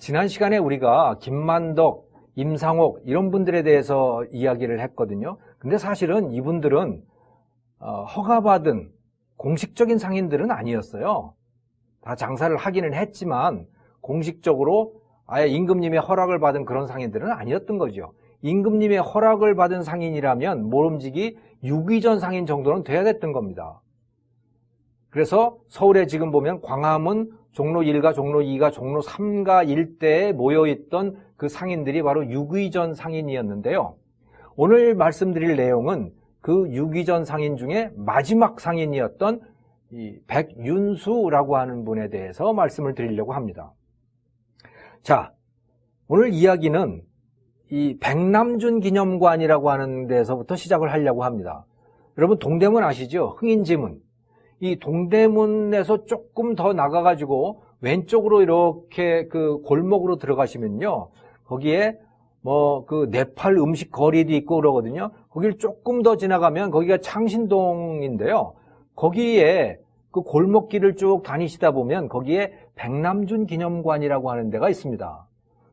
지난 시간에 우리가 김만덕, 임상옥 이런 분들에 대해서 이야기를 했거든요. 근데 사실은 이분들은 어, 허가받은 공식적인 상인들은 아니었어요. 다 장사를 하기는 했지만 공식적으로 아예 임금님의 허락을 받은 그런 상인들은 아니었던 거죠. 임금님의 허락을 받은 상인이라면 모름지기 유기전 상인 정도는 돼야 됐던 겁니다. 그래서 서울에 지금 보면 광화문 종로 1가 종로 2가 종로 3가 일대에 모여있던 그 상인들이 바로 유기전 상인이었는데요. 오늘 말씀드릴 내용은 그 유기전 상인 중에 마지막 상인이었던 이 백윤수라고 하는 분에 대해서 말씀을 드리려고 합니다. 자, 오늘 이야기는 이 백남준 기념관이라고 하는 데서부터 시작을 하려고 합니다. 여러분 동대문 아시죠? 흥인지문. 이 동대문에서 조금 더 나가가지고 왼쪽으로 이렇게 그 골목으로 들어가시면요. 거기에 뭐 그 네팔 음식 거리도 있고 그러거든요. 거길 조금 더 지나가면 거기가 창신동인데요. 거기에 그 골목길을 쭉 다니시다 보면 거기에 백남준 기념관이라고 하는 데가 있습니다.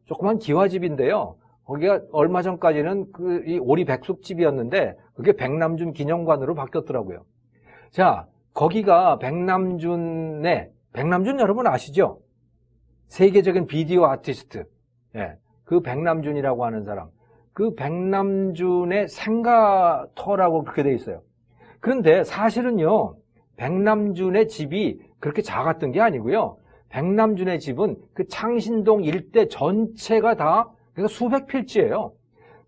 조그만 기와집인데요. 거기가 얼마 전까지는 그 이 오리 백숙집이었는데 그게 백남준 기념관으로 바뀌었더라고요. 자, 거기가 백남준의 백남준 여러분 아시죠? 세계적인 비디오 아티스트. 예. 그 백남준이라고 하는 사람. 그 백남준의 생가터라고 그렇게 돼 있어요. 그런데 사실은요. 백남준의 집이 그렇게 작았던 게 아니고요. 백남준의 집은 그 창신동 일대 전체가 다 그러니까 수백 필지예요.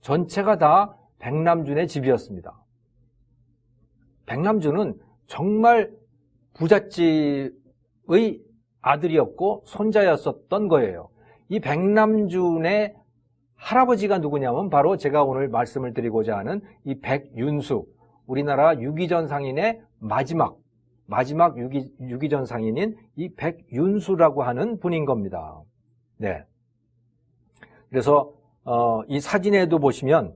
전체가 다 백남준의 집이었습니다. 백남준은 정말 부잣집의 아들이었고 손자였었던 거예요. 이 백남준의 할아버지가 누구냐면 바로 제가 오늘 말씀을 드리고자 하는 이 백윤수, 우리나라 유기전 상인의 마지막, 마지막 유기, 유기전 상인인 이 백윤수라고 하는 분인 겁니다. 네. 그래서, 어, 이 사진에도 보시면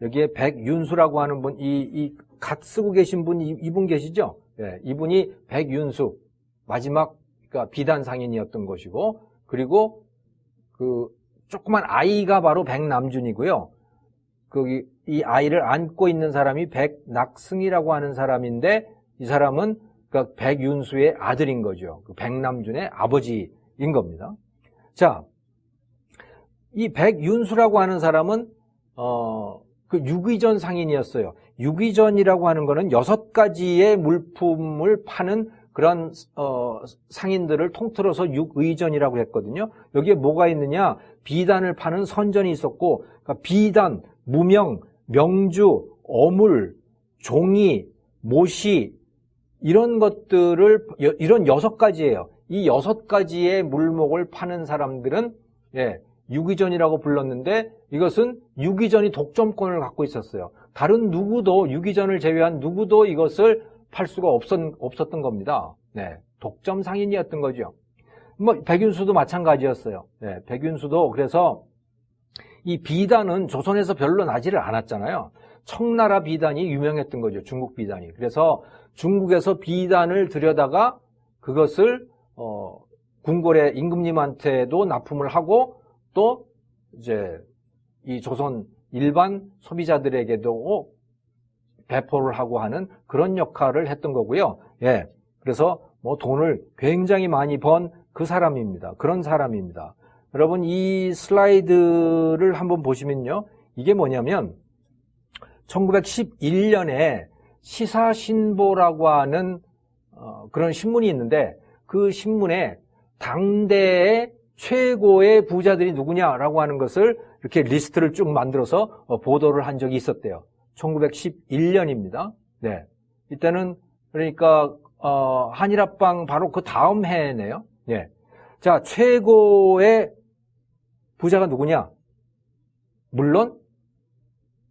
여기에 백윤수라고 하는 분, 이, 이, 갓 쓰고 계신 분, 이, 이분 계시죠? 예, 이분이 백윤수, 마지막, 그러니까 비단 상인이었던 것이고, 그리고 그, 조그만 아이가 바로 백남준이고요. 그, 이 아이를 안고 있는 사람이 백낙승이라고 하는 사람인데, 이 사람은 그 백윤수의 아들인 거죠. 그 백남준의 아버지인 겁니다. 자, 이 백윤수라고 하는 사람은, 어, 그 유기전 상인이었어요. 유기전이라고 하는 거는 여섯 가지의 물품을 파는 그런 어, 상인들을 통틀어서 육의전이라고 했거든요. 여기에 뭐가 있느냐? 비단을 파는 선전이 있었고, 그러니까 비단, 무명, 명주, 어물, 종이, 모시 이런 것들을 이런 여섯 가지예요. 이 여섯 가지의 물목을 파는 사람들은 예, 유기전이라고 불렀는데 이것은 유기전이 독점권을 갖고 있었어요. 다른 누구도 유기전을 제외한 누구도 이것을 팔 수가 없었, 없었던 겁니다. 네, 독점 상인이었던 거죠. 뭐 백윤수도 마찬가지였어요. 네, 백윤수도 그래서 이 비단은 조선에서 별로 나지를 않았잖아요. 청나라 비단이 유명했던 거죠. 중국 비단이. 그래서 중국에서 비단을 들여다가 그것을 어, 궁궐의 임금님한테도 납품을 하고 또 이제 이 조선 일반 소비자들에게도 배포를 하고 하는 그런 역할을 했던 거고요. 예. 그래서 뭐 돈을 굉장히 많이 번 그 사람입니다. 그런 사람입니다. 여러분 이 슬라이드를 한번 보시면요. 이게 뭐냐면 1911년에 시사신보라고 하는 어, 그런 신문이 있는데 그 신문에 당대의 최고의 부자들이 누구냐라고 하는 것을 이렇게 리스트를 쭉 만들어서 어, 보도를 한 적이 있었대요. 1911년입니다. 네. 이때는 그러니까 어, 한일합방 바로 그 다음 해네요. 네. 자, 최고의 부자가 누구냐? 물론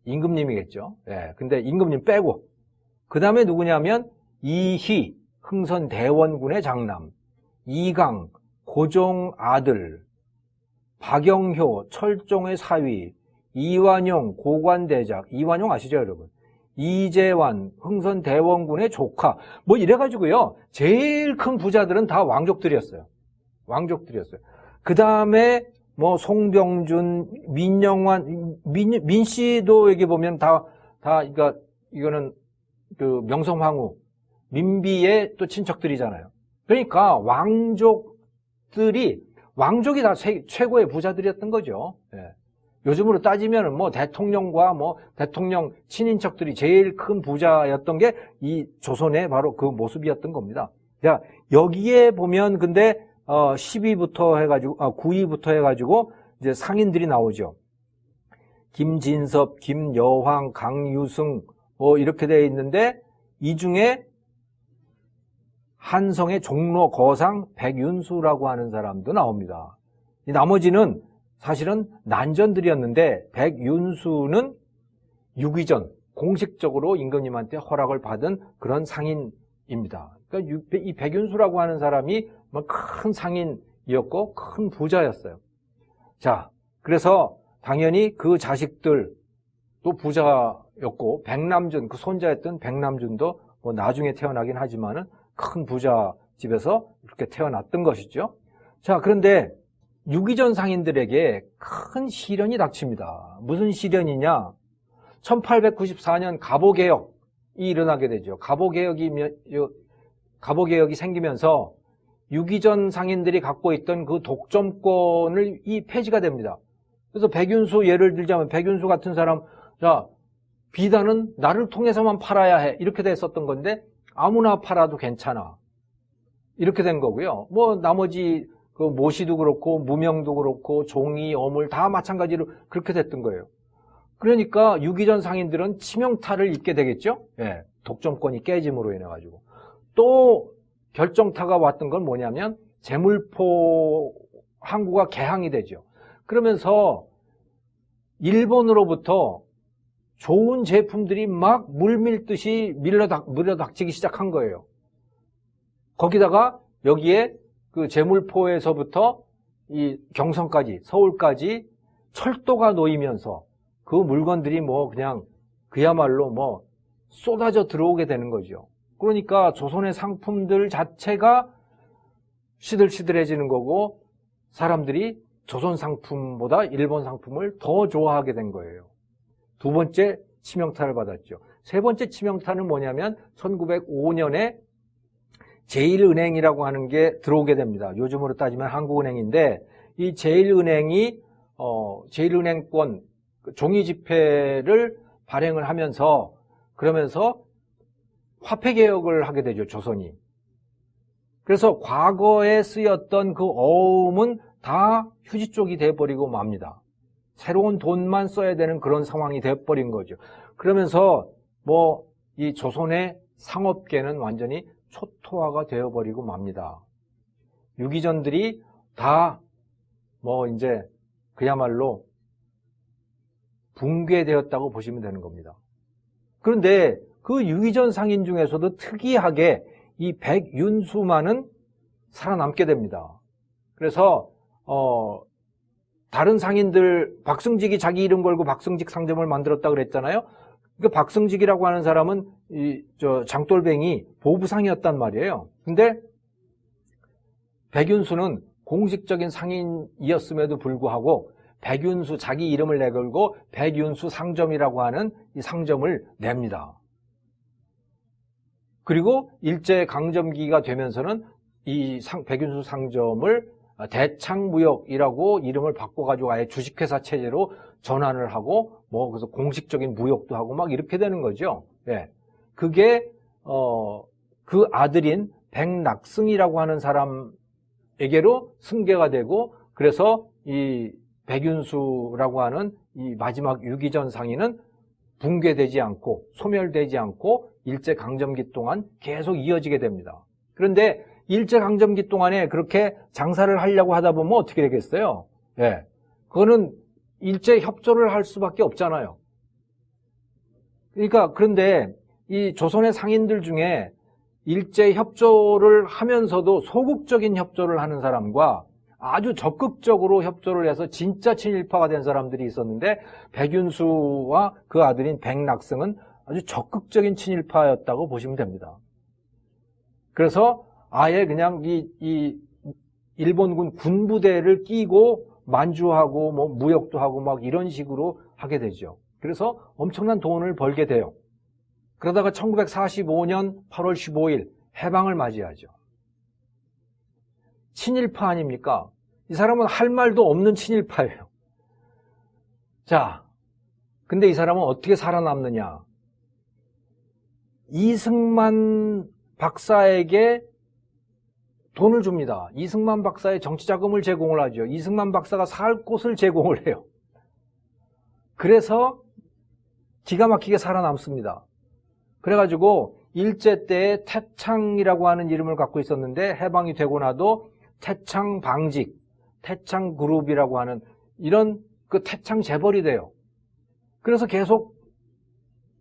임금님이겠죠. 예. 근데 임금님 빼고 그 다음에 누구냐면 이희 흥선 대원군의 장남, 이강 고종 아들, 박영효 철종의 사위, 이완용 고관대작, 이완용 아시죠 여러분? 이재환 흥선 대원군의 조카 뭐 이래가지고요 제일 큰 부자들은 다 왕족들이었어요 왕족들이었어요 그 다음에 뭐 송병준, 민영환, 민, 민 씨도 여기 보면 다, 다, 그러니까 이거는 그 명성황후, 민비의 또 친척들이잖아요. 그러니까 왕족 들이, 왕족이 다 세- 최고의 부자들이었던 거죠. 예. 요즘으로 따지면 뭐 대통령과 뭐 대통령 친인척들이 제일 큰 부자였던 게 이 조선의 바로 그 모습이었던 겁니다. 자, 여기에 보면 근데 어 10위부터 해가지고 아 9위부터 해가지고 이제 상인들이 나오죠. 김진섭, 김여황, 강유승 뭐 이렇게 되어 있는데 이 중에 한성의 종로 거상 백윤수라고 하는 사람도 나옵니다. 이 나머지는 사실은 난전들이었는데 백윤수는 유기전 공식적으로 임금님한테 허락을 받은 그런 상인입니다. 그러니까 유- 이 백윤수라고 하는 사람이 뭐큰 상인이었고 큰 부자였어요. 자, 그래서 당연히 그 자식들 또 부자였고 백남준 그 손자였던 백남준도 뭐 나중에 태어나긴 하지만은 큰 부자 집에서 이렇게 태어났던 것이죠. 자, 그런데 유기전 상인들에게 큰 시련이 닥칩니다. 무슨 시련이냐? 1894년 갑오개혁이 일어나게 되죠. 갑오개혁이, 갑오개혁이 생기면서 유기전 상인들이 갖고 있던 그 독점권을 이 폐지가 됩니다. 그래서 백윤수 예를 들자면 백윤수 같은 사람, 자, 비단은 나를 통해서만 팔아야 해. 이렇게 됐었던 건데 아무나 팔아도 괜찮아. 이렇게 된 거고요. 뭐 나머지 그 모시도 그렇고 무명도 그렇고 종이, 어물 다 마찬가지로 그렇게 됐던 거예요. 그러니까 유기전 상인들은 치명타를 입게 되겠죠. 예, 독점권이 깨짐으로 인해 가지고 또 결정타가 왔던 건 뭐냐면 재물포 항구가 개항이 되죠. 그러면서 일본으로부터 좋은 제품들이 막 물밀듯이 밀려닥, 밀려닥치기 시작한 거예요. 거기다가 여기에 그 제물포에서부터 이 경성까지, 서울까지 철도가 놓이면서 그 물건들이 뭐 그냥 그야말로 뭐 쏟아져 들어오게 되는 거죠. 그러니까 조선의 상품들 자체가 시들시들해지는 거고 사람들이 조선 상품보다 일본 상품을 더 좋아하게 된 거예요. 두 번째 치명타를 받았죠. 세 번째 치명타는 뭐냐면 1905년에 제일은행이라고 하는 게 들어오게 됩니다. 요즘으로 따지면 한국은행인데 이 제일은행이 어, 제일은행권 그 종이 지폐를 발행을 하면서 그러면서 화폐 개혁을 하게 되죠. 조선이. 그래서 과거에 쓰였던 그 어음은 다 휴지 쪽이 돼버리고 맙니다. 새로운 돈만 써야 되는 그런 상황이 돼버린 거죠. 그러면서 뭐 이 조선의 상업계는 완전히 초토화가 되어버리고 맙니다. 유기전들이 다 뭐 이제 그야말로 붕괴되었다고 보시면 되는 겁니다. 그런데 그 유기전 상인 중에서도 특이하게 이 백윤수만은 살아남게 됩니다. 그래서 어 다른 상인들 박승직이 자기 이름 걸고 박승직 상점을 만들었다 그랬잖아요. 그 박승직이라고 하는 사람은 이 저 장돌뱅이 보부상이었단 말이에요. 근데 백윤수는 공식적인 상인이었음에도 불구하고 백윤수 자기 이름을 내걸고 백윤수 상점이라고 하는 이 상점을 냅니다. 그리고 일제 강점기가 되면서는 이 상, 백윤수 상점을 대창무역이라고 이름을 바꿔가지고 아예 주식회사 체제로 전환을 하고 뭐 그래서 공식적인 무역도 하고 막 이렇게 되는 거죠. 예. 그게 어 그 아들인 백낙승이라고 하는 사람에게로 승계가 되고 그래서 이 백윤수라고 하는 이 마지막 유기전 상인은 붕괴되지 않고 소멸되지 않고 일제 강점기 동안 계속 이어지게 됩니다. 그런데 일제 강점기 동안에 그렇게 장사를 하려고 하다 보면 어떻게 되겠어요? 예. 그거는 일제 협조를 할 수밖에 없잖아요. 그러니까 그런데 이 조선의 상인들 중에 일제 협조를 하면서도 소극적인 협조를 하는 사람과 아주 적극적으로 협조를 해서 진짜 친일파가 된 사람들이 있었는데 백윤수와 그 아들인 백낙승은 아주 적극적인 친일파였다고 보시면 됩니다. 그래서 아예 그냥 이, 이 일본군 군부대를 끼고 만주하고 뭐 무역도 하고 막 이런 식으로 하게 되죠. 그래서 엄청난 돈을 벌게 돼요. 그러다가 1945년 8월 15일 해방을 맞이하죠. 친일파 아닙니까? 이 사람은 할 말도 없는 친일파예요. 자, 근데 이 사람은 어떻게 살아남느냐? 이승만 박사에게 돈을 줍니다. 이승만 박사의 정치 자금을 제공을 하죠. 이승만 박사가 살 곳을 제공을 해요. 그래서 기가 막히게 살아남습니다. 그래가지고 일제 때 태창이라고 하는 이름을 갖고 있었는데 해방이 되고 나도 태창 방직, 태창 그룹이라고 하는 이런 그 태창 재벌이 돼요. 그래서 계속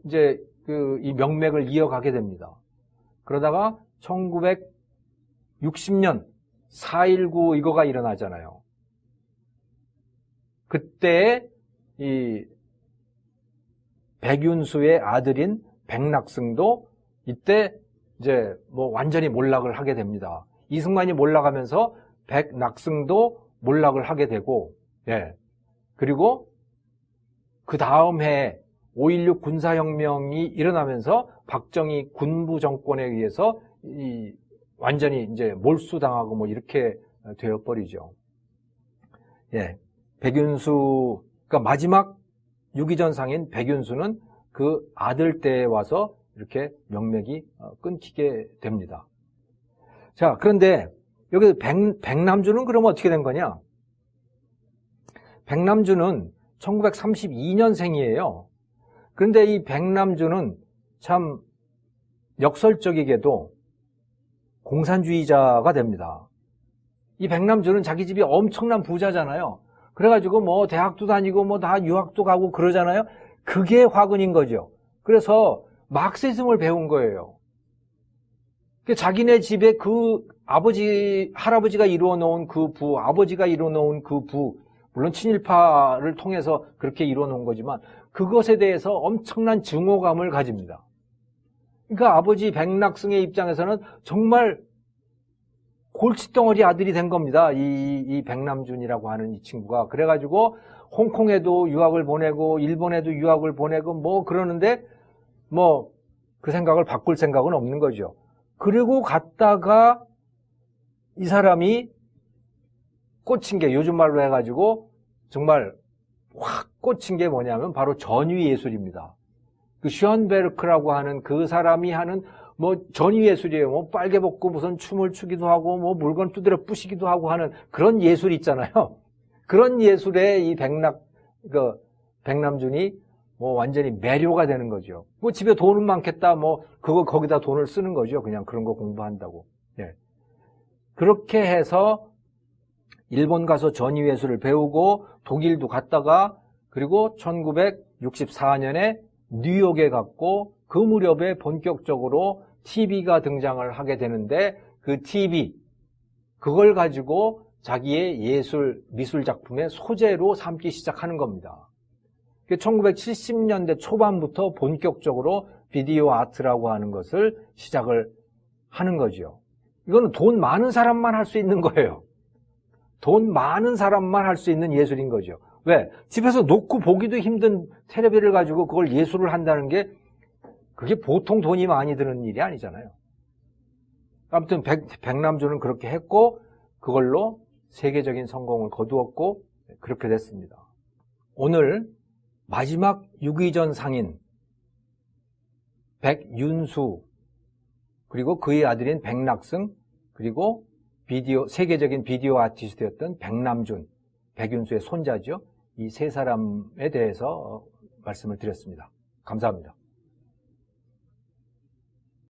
이제 그 이 명맥을 이어가게 됩니다. 그러다가 1960년 4.19 이거가 일어나잖아요. 그때 이 백윤수의 아들인 백낙승도 이때 이제 뭐 완전히 몰락을 하게 됩니다. 이승만이 몰락하면서 백낙승도 몰락을 하게 되고, 예. 그리고 그 다음 해에 5.16 군사혁명이 일어나면서 박정희 군부 정권에 의해서 이 완전히 이제 몰수당하고 뭐 이렇게 되어버리죠. 예. 백윤수, 그러니까 마지막 유기전 상인 백윤수는 그 아들 때에 와서 이렇게 명맥이 어, 끊기게 됩니다. 자, 그런데 여기 백, 백남주는 그러면 어떻게 된 거냐? 백남주는 1932년생이에요. 그런데 이 백남주는 참 역설적이게도 공산주의자가 됩니다. 이 백남주는 자기 집이 엄청난 부자잖아요. 그래가지고 뭐 대학도 다니고 뭐 다 유학도 가고 그러잖아요. 그게 화근인 거죠. 그래서 막시즘을 배운 거예요. 그 자기네 집에 그 아버지, 할아버지가 이루어 놓은 그 부, 아버지가 이루어 놓은 그 부, 물론 친일파를 통해서 그렇게 이루어 놓은 거지만 그것에 대해서 엄청난 증오감을 가집니다. 그러니까 아버지 백낙승의 입장에서는 정말 골칫덩어리 아들이 된 겁니다. 이, 이 백남준이라고 하는 이 친구가. 그래가지고 홍콩에도 유학을 보내고 일본에도 유학을 보내고 뭐 그러는데 뭐 그 생각을 바꿀 생각은 없는 거죠. 그리고 갔다가 이 사람이 꽂힌 게 요즘 말로 해가지고 정말 확 꽂힌 게 뭐냐면 바로 전위 예술입니다. 그 슈언베르크라고 하는 그 사람이 하는 뭐 전위 예술이에요. 뭐 빨개 벗고 무슨 춤을 추기도 하고 뭐 물건 두드려 부시기도 하고 하는 그런 예술 있잖아요. 그런 예술에 이 백낙 그 백남준이 뭐 완전히 매료가 되는 거죠. 뭐 집에 돈은 많겠다. 뭐 그거 거기다 돈을 쓰는 거죠. 그냥 그런 거 공부한다고. 예. 그렇게 해서 일본 가서 전위 예술을 배우고 독일도 갔다가 그리고 1964년에 뉴욕에 갔고 그 무렵에 본격적으로 TV가 등장을 하게 되는데 그 TV 그걸 가지고 자기의 예술 미술 작품의 소재로 삼기 시작하는 겁니다. 1970년대 초반부터 본격적으로 비디오 아트라고 하는 것을 시작을 하는 거죠. 이거는 돈 많은 사람만 할 수 있는 거예요. 돈 많은 사람만 할 수 있는 예술인 거죠. 왜? 집에서 놓고 보기도 힘든 테레비를 가지고 그걸 예술을 한다는 게 그게 보통 돈이 많이 드는 일이 아니잖아요. 아무튼 백, 백남주는 그렇게 했고 그걸로 세계적인 성공을 거두었고 그렇게 됐습니다. 오늘 마지막 유기전 상인 백윤수 그리고 그의 아들인 백낙승 그리고 비디오 세계적인 비디오 아티스트였던 백남준 백윤수의 손자죠. 이 세 사람에 대해서 말씀을 드렸습니다. 감사합니다.